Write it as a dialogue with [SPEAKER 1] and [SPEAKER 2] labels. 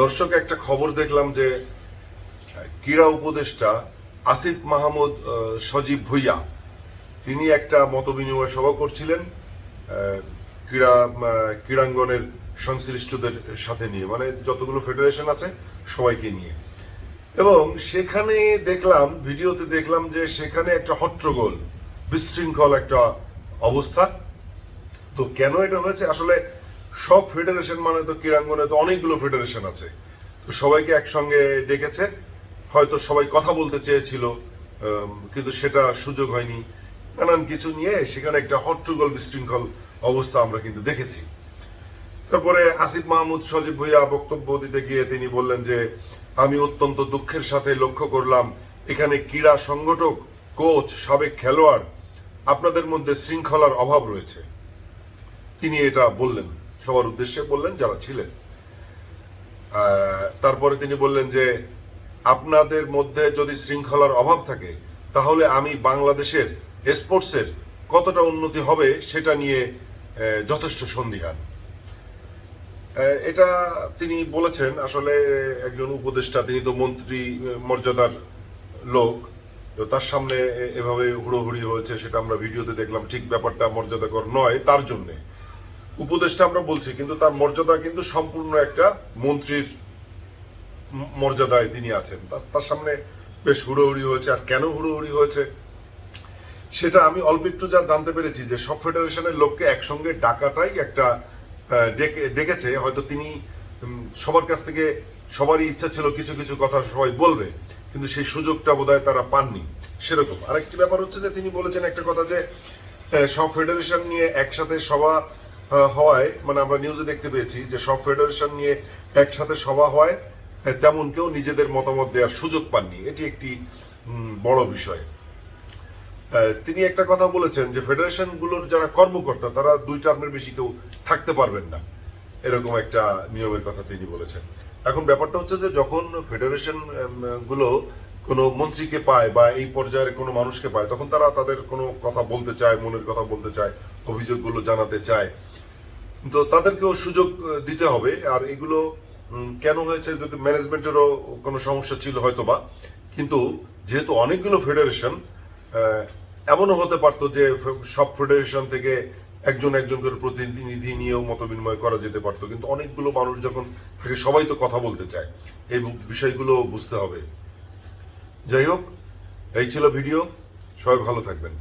[SPEAKER 1] দর্শক, একটা খবর দেখলাম যে ক্রীড়া উপদেষ্টা আসিফ মাহমুদ সজীব ভুইয়া, তিনি একটা মতবিনিময় সভা করছিলেন ক্রীড়া ক্রীড়াঙ্গনের সংশ্লিষ্টদের সাথে নিয়ে মানে যতগুলো ফেডারেশন আছে সবাইকে নিয়ে। এবং সেখানে দেখলাম, ভিডিওতে দেখলাম যে সেখানে একটা হট্টগোল, বিশৃঙ্খল একটা অবস্থা। তো কেন এটা হয়েছে? আসলে সব ফেডারেশন মানে তো ক্রীড়াঙ্গনে তো অনেকগুলো ফেডারেশন আছে। তো সবাইকে একসঙ্গে ডেকেছে। হয়তো সবাই কথা বলতে চেয়েছিল কিন্তু সেটা সুযোগ হয়নি। নানান কিছু নিয়ে সেখানে একটা হট্টগোল বিশৃঙ্খল অবস্থা আমরা কিন্তু দেখেছি। তারপরে আসিফ মাহমুদ, সজীব ভুইয়া বক্তব্য দিতে গিয়ে তিনি বললেন যে, আমি অত্যন্ত দুঃখের সাথে লক্ষ্য করলাম, এখানে ক্রীড়া সংগঠক, কোচ, সাবেক খেলোয়াড়, আপনাদের মধ্যে শৃঙ্খলার অভাব রয়েছে। তিনি এটা বললেন। সবার উদ্দেশ্যে বললেন যারা ছিলেন। তারপরে তিনি বললেন যে, আপনাদের মধ্যে যদি শৃঙ্খলার অভাব থাকে, তাহলে আমি বাংলাদেশের স্পোর্টসের কতটা উন্নতি হবে সেটা নিয়ে যথেষ্ট সন্দিহান। এটা তিনি বলেছেন, আসলে একজন উপদেষ্টা, তিনি তো মন্ত্রী মর্যাদার লোক, তো তার সামনে এভাবে হুড়োহুড়ি হয়েছে সেটা আমরা ভিডিওতে দেখলাম, ঠিক ব্যাপারটা মর্যাদাকর নয়, তার জন্যে। উপদেষ্টা আমরা বলছি, কিন্তু তার মর্যাদা কিন্তু সম্পূর্ণ একটা মন্ত্রীর মর্যাদায় তিনি আছেন। তার সামনে বেশ হুড়োহুড়ি হয়েছে, আর কেন হুড়োহুড়ি হয়েছে? সেটা আমি অল্প একটু যা জানতে পেরেছি যে সব ফেডারেশনের লোককে একসঙ্গে ডাকাটাই একটা ডেকে, ডেকেছে। হয়তো তিনি সবার কাছ থেকে সবারই ইচ্ছা ছিল কিছু কিছু কথা সবাই বলবে, কিন্তু সেই সুযোগটা বোধহয় তারা পাননি। সেরকম। আরেকটি ব্যাপার হচ্ছে যে তিনি বলেছেন একটা কথা যে সব ফেডারেশন নিয়ে একসাথে সভা হওয়ায় মানে আমরা নিউজে দেখতে পেয়েছি যে সব ফেডারেশন নিয়ে একসাথে সভা হয় তেমন কেউ নিজেদের মতামত দেওয়ার সুযোগ পাননি। এটি একটি বড় বিষয়। তিনি একটা কথা বলেছেন যে ফেডারেশনগুলোর যারা কর্মকর্তা, তারা দুই টার্মের বেশি কেউ থাকতে পারবেন না। এরকম একটা নিয়মের কথা তিনি বলেছেন। এখন ব্যাপারটা হচ্ছে যে যখন ফেডারেশনগুলো কোনো মন্ত্রীকে পায় বা এই পর্যায়ের কোনো মানুষকে পায়, তখন তারা তাদের কোনো কথা বলতে চায়, মনের কথা বলতে চায়, অভিযোগগুলো জানাতে চায়। তো তাদেরকেও সুযোগ দিতে হবে। আর এগুলো কেন হয়েছে যদি ম্যানেজমেন্টেরও কোনো সমস্যা ছিল হয়তো বা কিন্তু যেহেতু অনেকগুলো ফেডারেশন এমনও হতে পারতো যে সব ফেডারেশন থেকে একজন একজন করে প্রতিনিধি নিয়েও মত বিনিময় করা যেতে পারতো, কিন্তু অনেকগুলো মানুষ যখন থাকে সবাই তো কথা বলতে চায়। এই বিষয়গুলো বুঝতে হবে। যাই হোক এই ছিল ভিডিও। সবাই ভালো থাকবেন।